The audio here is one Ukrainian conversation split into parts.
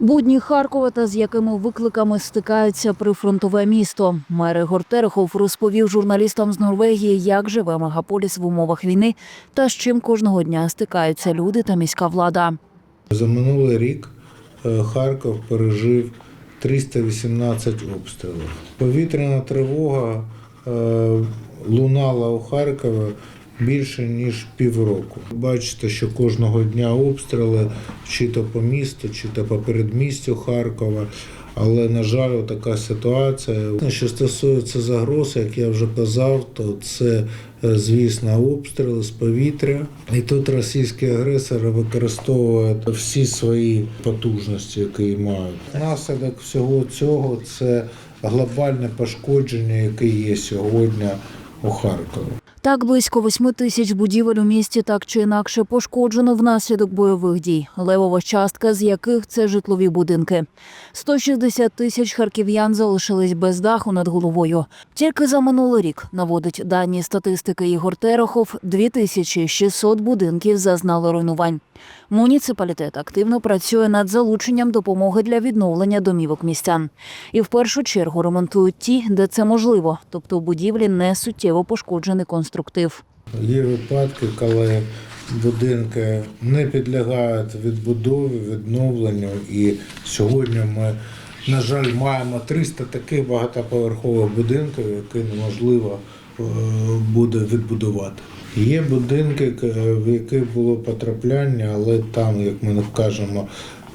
Будні Харкова та з якими викликами стикаються прифронтове місто. Мер Ігор Терехов розповів журналістам з Норвегії, як живе мегаполіс в умовах війни та з чим кожного дня стикаються люди та міська влада. За минулий рік е, Харків пережив 318 обстрілів. Повітряна тривога е, лунала у Харкові більше ніж півроку. Бачите, що кожного дня обстріли чи то по місту, чи то по передмістю Харкова. Але, на жаль, така ситуація. Що стосується загроз, як я вже казав, то це, е, звісно, обстріли з повітря. І тут російські агресори використовують всі свої потужності, які мають. Наслідок всього цього це глобальне пошкодження, яке є сьогодні у Харкові. Так близько восьми тисяч будівель у місті так чи інакше пошкоджено внаслідок бойових дій, левова частка з яких це житлові будинки. 160 тисяч харків'ян залишились без даху над головою. Тільки за минулий рік наводить дані статистики Ігор Терехов, 2600 будинків зазнали руйнувань. Муніципалітет активно працює над залученням допомоги для відновлення домівок містян. І в першу чергу ремонтують ті, де це можливо, тобто у будівлі не суттєво пошкоджений конструктив. Є випадки, коли будинки не підлягають відбудові, відновленню. І сьогодні ми, на жаль, маємо 300 таких багатоповерхових будинків, які неможливо буде відбудувати. Є будинки, в які було потрапляння, але там, як ми кажемо,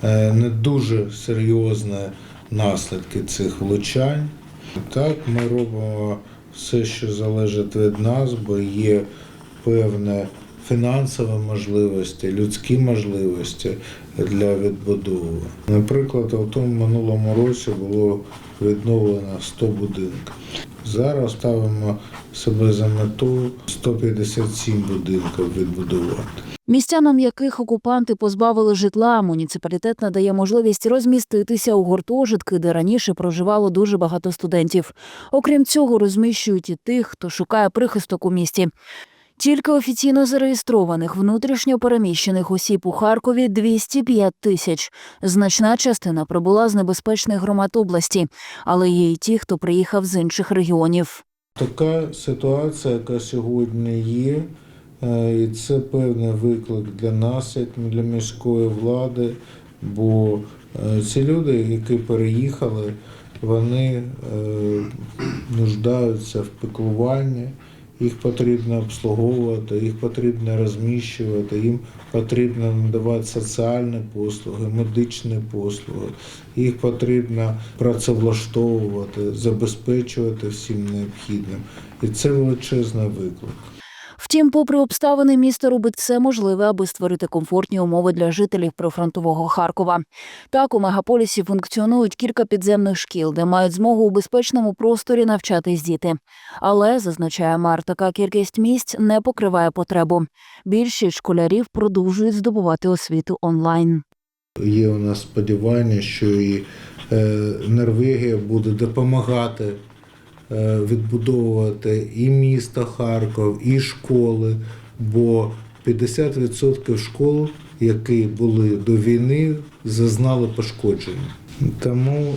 е, не дуже серйозні наслідки цих влучань. Так, ми робимо все, що залежить від нас, бо є певні фінансові можливості, людські можливості для відбудови. Наприклад, у тому минулому році було відновлено 100 будинків. Зараз ставимо себе за мету 157 будинків відбудувати. Містянам, яких окупанти позбавили житла, муніципалітет надає можливість розміститися у гуртожитки, де раніше проживало дуже багато студентів. Окрім цього, розміщують і тих, хто шукає прихисток у місті. Тільки офіційно зареєстрованих внутрішньо переміщених осіб у Харкові 205 тисяч. Значна частина прибула з небезпечних громад області, але є й ті, хто приїхав з інших регіонів. Така ситуація, яка сьогодні є, е, і це певний виклик для нас, як для міської влади, бо е, ці люди, які переїхали, вони е, нуждаються в піклуванні, їх потрібно обслуговувати, їх потрібно розміщувати, їм потрібно надавати соціальні послуги, медичні послуги, їх потрібно працевлаштовувати, забезпечувати всім необхідним. І це величезний виклик. Втім, попри обставини, місто робить все можливе, аби створити комфортні умови для жителів прифронтового Харкова. Так, у мегаполісі функціонують кілька підземних шкіл, де мають змогу у безпечному просторі навчатись діти. Але, зазначає мер, така кількість місць не покриває потребу. Більшість школярів продовжують здобувати освіту онлайн. Є у нас сподівання, що і е, Норвегія буде допомагати відбудовувати і місто Харків, і школи, бо 50% школ, які були до війни, зазнали пошкодження. Тому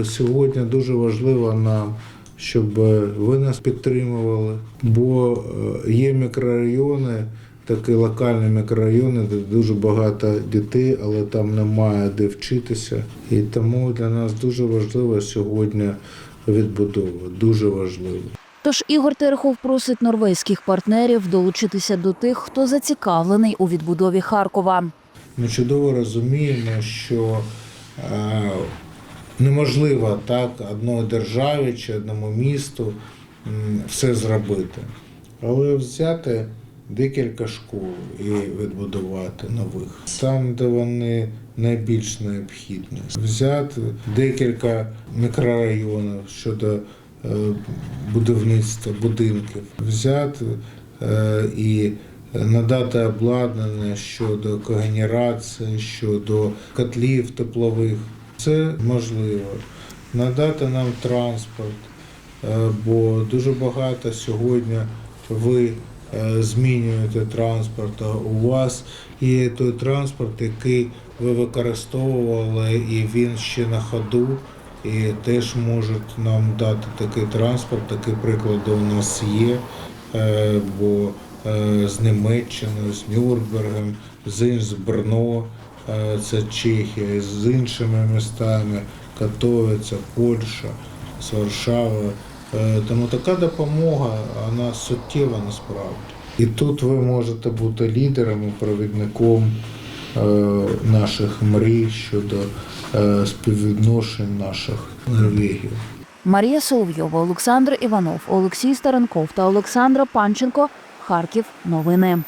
е, сьогодні дуже важливо нам, щоб ви нас підтримували, бо е, є мікрорайони, такі локальні мікрорайони, де дуже багато дітей, але там немає де вчитися. І тому для нас дуже важливо сьогодні відбудова. Дуже важливо. Тож Ігор Терехов просить норвезьких партнерів долучитися до тих, хто зацікавлений у відбудові Харкова. Ми чудово розуміємо, що е, неможливо так одної державі чи одному місту все зробити. Але взяти декілька школ і відбудувати нових там, де вони найбільш необхідні. Взяти декілька мікрорайонів щодо е, будівництва будинків, взяти е, і надати обладнання щодо когенерації, щодо котлів теплових. Це можливо. Надати нам транспорт, е, бо дуже багато сьогодні ви змінюєте транспорт, у вас є той транспорт, який ви використовували, і він ще на ходу, і теж можуть нам дати такий транспорт. Такі приклади у нас є, е, бо е, з Німеччини, з Нюрнбергом, з Брно, е, це Чехія, з іншими містами, Катовиця, Польща, з Варшави. Е, Тому така допомога вона суттєва насправді. І тут ви можете бути лідером і провідником е, наших мрій щодо е, співвідношень наших Норвегів. Марія Соловйова, Олександр Іванов, Олексій Старенков та Олександра Панченко. Харків. Новини.